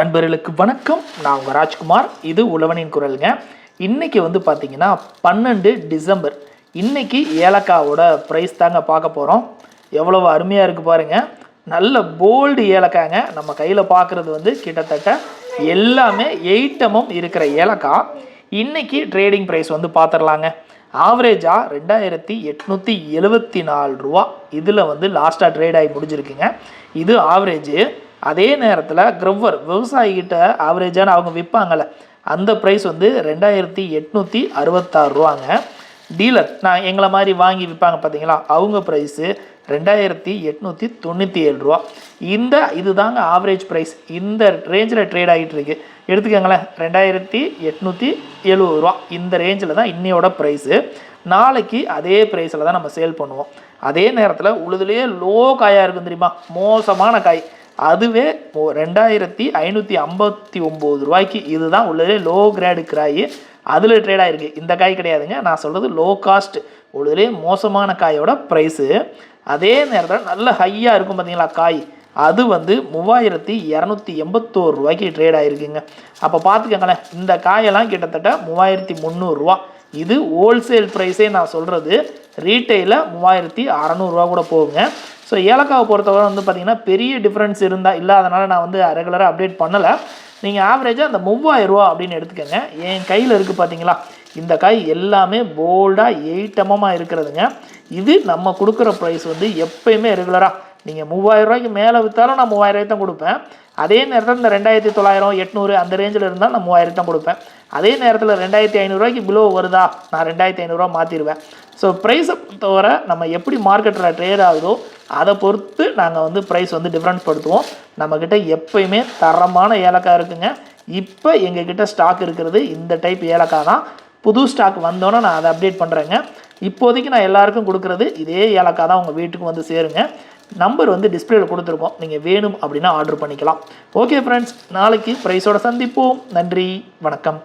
நண்பர்களுக்கு வணக்கம். நான் உங்கள் ராஜ்குமார். இது உழவனின் குரலுங்க. இன்னைக்கு வந்து பார்த்தீங்கன்னா பன்னெண்டு டிசம்பர். இன்னைக்கு ஏலக்காவோட ப்ரைஸ் தாங்க பார்க்க போகிறோம் எவ்வளவு அருமையாக இருக்குது பாருங்க. நல்ல போல்டு ஏலக்காங்க. நம்ம கையில் பார்க்குறது வந்து கிட்டத்தட்ட எல்லாமே எயிட்டமும் இருக்கிற ஏலக்காய் இன்னைக்கு ட்ரேடிங் ப்ரைஸ் வந்து பார்த்துடலாங்க ஆவரேஜாக ரெண்டாயிரத்தி எட்நூற்றி எழுபத்தி நாலு ரூபா. இதில் வந்து லாஸ்ட்டாக ட்ரேட் ஆகி முடிஞ்சிருக்குங்க. இது ஆவரேஜு அதே நேரத்தில் க்ரவர் விவசாயிகிட்ட ஆவரேஜான அவங்க விற்பாங்கள்ல அந்த ப்ரைஸ் வந்து ரெண்டாயிரத்தி எட்நூற்றி அறுபத்தாறு ரூபாங்க. டீலர் நான் எங்களை மாதிரி வாங்கி விற்பாங்க பார்த்தீங்களா அவங்க ப்ரைஸு ரெண்டாயிரத்தி எட்நூற்றி தொண்ணூற்றி ஏழு ரூபா. இந்த இதுதாங்க ஆவரேஜ் ப்ரைஸ் இந்த ரேஞ்சில் ட்ரேட் ஆகிட்டு இருக்கு. எடுத்துக்கோங்களேன் ரெண்டாயிரத்தி எட்நூற்றி எழுபது ரூபா. இந்த ரேஞ்சில் தான் இன்னையோட ப்ரைஸு நாளைக்கு அதே ப்ரைஸில் தான் நம்ம சேல் பண்ணுவோம். அதே நேரத்தில் உழுதுலேயே லோ காயாக இருக்கும் தெரியுமா? மோசமான காய். அதுவே ஓ- ரெண்டாயிரத்தி ஐநூற்றி ஐம்பத்தி ஒம்பது ரூபாய்க்கு இதுதான் உள்ளதே லோ கிரேடு கிராய் அதில் ட்ரேட் ஆகிருக்கு இந்த காய் கிடையாதுங்க. நான் சொல்கிறது லோ காஸ்ட் உள்ளதுலே மோசமான காயோட ப்ரைஸு அதே நேரத்தில் நல்ல ஹையாக இருக்கும் பார்த்தீங்களா காய். அது வந்து மூவாயிரத்தி இரநூத்தி எண்பத்தோரு ரூபாய்க்கு ட்ரேட் ஆகிருக்குங்க அப்போ பார்த்துக்கங்களேன் இந்த காயெல்லாம் கிட்டத்தட்ட மூவாயிரத்தி முந்நூறுரூவா இது ஹோல்சேல் ப்ரைஸே நான் சொல்கிறது ரீட்டைலில் மூவாயிரத்தி அறநூறுரூவா கூட போகுங்க. ஸோ ஏலக்காவை பொறுத்தவரை வந்து பார்த்திங்கன்னா பெரிய டிஃப்ரென்ஸ் இருந்தால் இல்லாதனால நான் வந்து ரெகுலராக அப்டேட் பண்ணலை. நீங்கள் ஆவரேஜாக அந்த மூவாயிரம் ரூபா அப்படின்னு எடுத்துக்கோங்க. என் கையில் இருக்குது பார்த்தீங்களா? இந்த காய் எல்லாமே போல்டாக எயிட்டமமாக இருக்கிறதுங்க. இது நம்ம கொடுக்குற ப்ரைஸ் வந்து எப்பயுமே ரெகுலராக நீங்கள் மூவாயிரம் ரூபாய்க்கு மேலே விற்றாலும் நான் மூவாயிரம் தான் கொடுப்பேன். அதே நேரத்தில் இந்த ரெண்டாயிரத்தி தொள்ளாயிரம் எட்நூறு அந்த ரேஞ்சில் இருந்தால் நான் மூவாயிரம் தான் கொடுப்பேன். அதே நேரத்தில் ரெண்டாயிரத்தி ஐநூறுரூவாய்க்கு பிலோ வருதா? நான் ரெண்டாயிரத்தி ஐநூறுரூவா மாற்றிடுவேன் ஸோ ப்ரைஸை பொறுத்தவரை நம்ம எப்படி மார்க்கெட்டில் ட்ரேட் ஆகுதோ அதை பொறுத்து நாங்கள் வந்து ப்ரைஸ் வந்து டிஃப்ரென்ஸ் படுத்துவோம். நம்மக்கிட்ட எப்பயுமே தரமான ஏலக்காய் இருக்குங்க. இப்போ எங்ககிட்ட ஸ்டாக் இருக்கிறது இந்த டைப் ஏலக்காய் தான். புது ஸ்டாக் வந்தோன்னே நான் அதை அப்டேட் பண்ணுறேங்க இப்போதைக்கு நான் எல்லாருக்கும் கொடுக்குறது இதே ஏலக்காய் தான் உங்கள் வீட்டுக்கு வந்து சேருங்க. நம்பர் வந்து டிஸ்பிளேல கொடுத்துருக்கோம். நீங்கள் வேணும் அப்படின்னா ஆர்டர் பண்ணிக்கலாம். ஓகே ஃப்ரெண்ட்ஸ் நாளைக்கு ப்ரைஸோட சந்திப்போம். நன்றி. வணக்கம்.